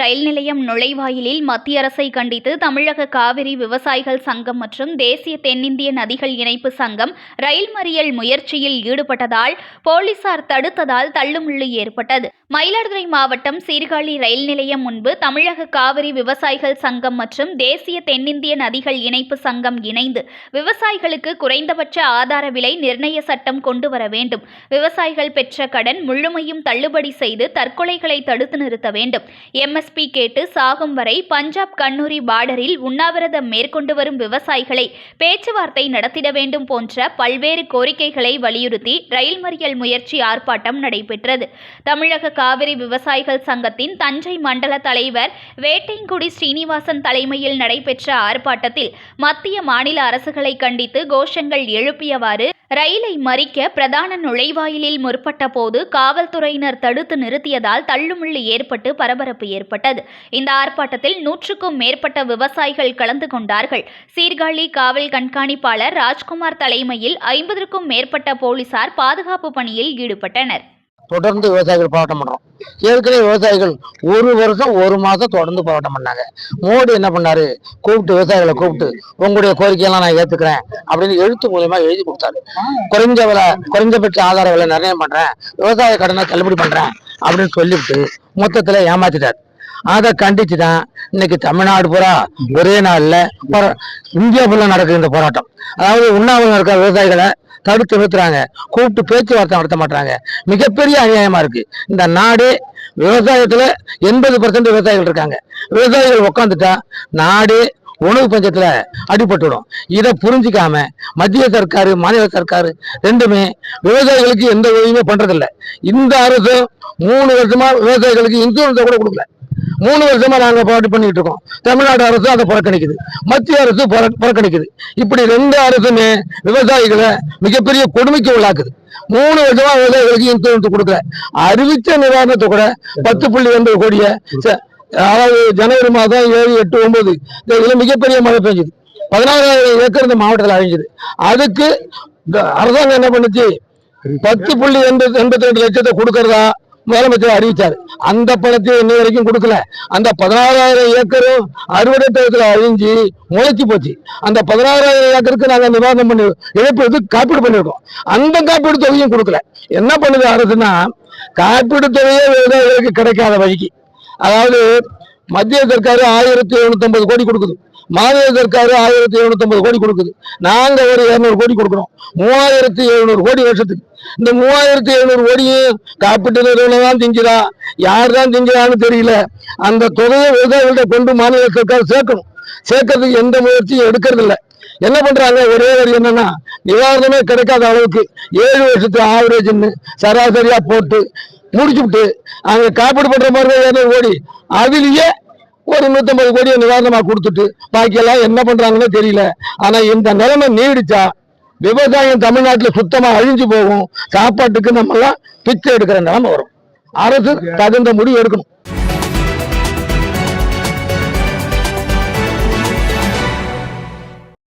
ரயில் நிலையம் நுழைவாயிலில் மத்திய அரசை கண்டித்து தமிழக காவிரி விவசாயிகள் சங்கம் மற்றும் தேசிய தென்னிந்திய நதிகள் இணைப்பு சங்கம் ரயில் மறியல் முயற்சியில் ஈடுபட்டதால் போலீசார் தடுத்ததால் தள்ளுமுள்ளு ஏற்பட்டது. மயிலாடுதுறை மாவட்டம் சீர்காழி ரயில் நிலையம் முன்பு தமிழக காவிரி விவசாயிகள் சங்கம் மற்றும் தேசிய தென்னிந்திய நதிகள் இணைப்பு சங்கம் இணைந்து விவசாயிகளுக்கு குறைந்தபட்ச ஆதார விலை நிர்ணய சட்டம் கொண்டு வர வேண்டும். விவசாயிகள் பெற்ற கடன் முழுமையும் தள்ளுபடி செய்து தற்கொலைகளை தடுத்து நிறுத்த வேண்டும். எம்எஸ்பி கேட்டு சாகும் வரை பஞ்சாப் கண்ணூரி பார்டரில் உண்ணாவிரதம் மேற்கொண்டு வரும் விவசாயிகளை பேச்சுவார்த்தை நடத்திட வேண்டும் போன்ற பல்வேறு கோரிக்கைகளை வலியுறுத்தி ரயில் மறியல் முயற்சி ஆர்ப்பாட்டம் நடைபெற்றது. தமிழக காவிரி விவசாயிகள் சங்கத்தின் தஞ்சை மண்டல தலைவர் வேட்டைங்குடி ஸ்ரீனிவாசன் தலைமையில் நடைபெற்ற ஆர்ப்பாட்டத்தில் மத்திய மாநில அரசுகளை கண்டித்து கோஷங்கள் எழுப்பியவாறு ரயிலை மறிக்க பிரதான நுழைவாயிலில் முற்பட்ட போது காவல்துறையினர் தடுத்து நிறுத்தியதால் தள்ளுமுள்ளு ஏற்பட்டு பரபரப்பு ஏற்பட்டது. இந்த ஆர்ப்பாட்டத்தில் நூற்றுக்கும் மேற்பட்ட விவசாயிகள் கலந்து கொண்டார்கள். சீர்காழி காவல் கண்காணிப்பாளர் ராஜ்குமார் தலைமையில் ஐம்பதற்கும் மேற்பட்ட போலீசார் பாதுகாப்பு பணியில் ஈடுபட்டனர். தொடர்ந்து விவசாயிகள் போராட்டம் பண்றோம். ஏற்கனவே விவசாயிகள் ஒரு வருஷம் ஒரு மாசம் தொடர்ந்து போராட்டம் பண்ணாங்க. மோடி என்ன பண்ணாரு? கூப்பிட்டு விவசாயிகளை கூப்பிட்டு உங்களுடைய கோரிக்கையெல்லாம் நான் ஏத்துக்கிறேன் அப்படின்னு எழுத்து மூலியமா எழுதி கொடுத்தாரு. குறைஞ்ச விலை குறைஞ்சபட்ச ஆதார விலை நிர்ணயம் பண்றேன் விவசாய கடனை தள்ளுபடி பண்றேன் அப்படின்னு சொல்லிவிட்டு மொத்தத்துல ஏமாத்திட்டாரு. அதை கண்டிச்சு தான் இன்னைக்கு தமிழ்நாடு பூரா ஒரே நாள்ல போரா- இந்தியா ஃபுல்லா நடக்குது இந்த போராட்டம். அதாவது உண்ணாவிரதம் இருக்கிற விவசாயிகளை தடுத்து நிறுத்துறாங்க. கூப்பிட்டு பேச்சுவார்த்தை நடத்த மாட்டாங்க மிகப்பெரிய அநியாயமா இருக்கு. இந்த நாடு விவசாயத்துல எண்பது பர்சன்ட் விவசாயிகள் இருக்காங்க. விவசாயிகள் உட்காந்துட்டா நாடு உணவு பஞ்சத்துல அடிபட்டுடும். இதை புரிஞ்சிக்காம மத்திய சர்க்காரு மாநில சர்க்காரு ரெண்டுமே விவசாயிகளுக்கு எந்த உதவியுமே பண்றதில்லை. இந்த அரசு மூணு வருஷமா விவசாயிகளுக்கு இன்சூரன்ஸை கூட கொடுக்கல. மூணு வருஷமா நாங்க போராட்டம் பண்ணிட்டு இருக்கோம். தமிழ்நாடு அரசு அதை புறக்கணிக்குது. மத்திய அரசு புற- புறக்கணிக்குது. இப்படி ரெண்டு அரசுமே விவசாயிகளை மிகப்பெரிய கொடுமைக்கு உள்ளாக்குது. மூணு வருஷமா விவசாயிகளுக்கு இன்சூரன்ஸ் கொடுக்கல. அறிவிச்ச நிவாரணத்தை கூட பத்து புள்ளி ஒன்பது கோடிய அதாவது ஜனவரி மாதம் ஏழு எட்டு ஒன்பது தேதியில மிகப்பெரிய மழை பெஞ்சுது பதினாறாயிரம் ஏக்கர் இந்த மாவட்டத்தில் அழிஞ்சுது. அதுக்கு இந்த அரசாங்கம் என்ன பண்ணுச்சு? பத்து புள்ளி எண்பது எண்பத்தி ரெண்டு லட்சத்தை கொடுக்கறதா முதலமைச்சர் அறிவிச்சாரு. அந்த பணத்தை இன்ன வரைக்கும் கொடுக்கல. அந்த பதினாறாயிரம் ஏக்கரும் அறுவடை தளத்துல அழிஞ்சு முளைச்சி போச்சு. அந்த பதினாறாயிரம் ஏக்கருக்கு நாங்கள் நிவாரணம் பண்ணி இழப்பு காப்பீடு பண்ணிருக்கோம். அந்த காப்பீடு தொகையும் கொடுக்கல. என்ன பண்ணுது அரசுனா காப்பீடு தொகையே விவசாயிகளுக்கு கிடைக்காத வழிக்கு. அதாவது மத்திய சர்க்கார் ஆயிரத்தி எழுநூத்தி ஐம்பது கோடி கொடுக்குது. மாநில சர்க்காரு ஆயிரத்தி எழுநூத்தி கோடி கொடுக்குது. நாங்க ஒரு இருநூறு கோடி கொடுக்குறோம் மூவாயிரத்தி எழுநூறு கோடி வருஷத்துக்கு. இந்த மூவாயிரத்தி எழுநூறு கோடியும் காப்பீட்டு நிறுவனம் தான் திங்கிறா யார் தான் திங்கிறான்னு தெரியல. அந்த தொகையை விவசாயிகள்கிட்ட கொண்டு மாநில சர்க்கார் சேர்க்கணும். சேர்க்கறதுக்கு எந்த முயற்சியும் எடுக்கிறது இல்லை என்ன பண்றாங்க? ஒரே வரி என்னன்னா நிவாரணமே கிடைக்காத அளவுக்கு ஏழு வருஷத்து ஆவரேஜ்னு சராசரியா போட்டு முடிச்சுட்டு அங்க காப்பீடு பண்ற மாதிரி தான் அதுலயே ஒரு நூத்தம்பது கோடியை நிவாரணமா கொடுத்துட்டு பாக்கியெல்லாம் என்ன பண்றாங்கன்னு தெரியல. ஆனா இந்த நிலைமை நீடிச்சா விவசாயம் தமிழ்நாட்டுல சுத்தமா அழிஞ்சு போகும். சாப்பாட்டுக்கு நம்ம எல்லாம் பிச்சை எடுக்கிற நிலைமை வரும். அரசு தகுந்த முடிவு எடுக்கணும்.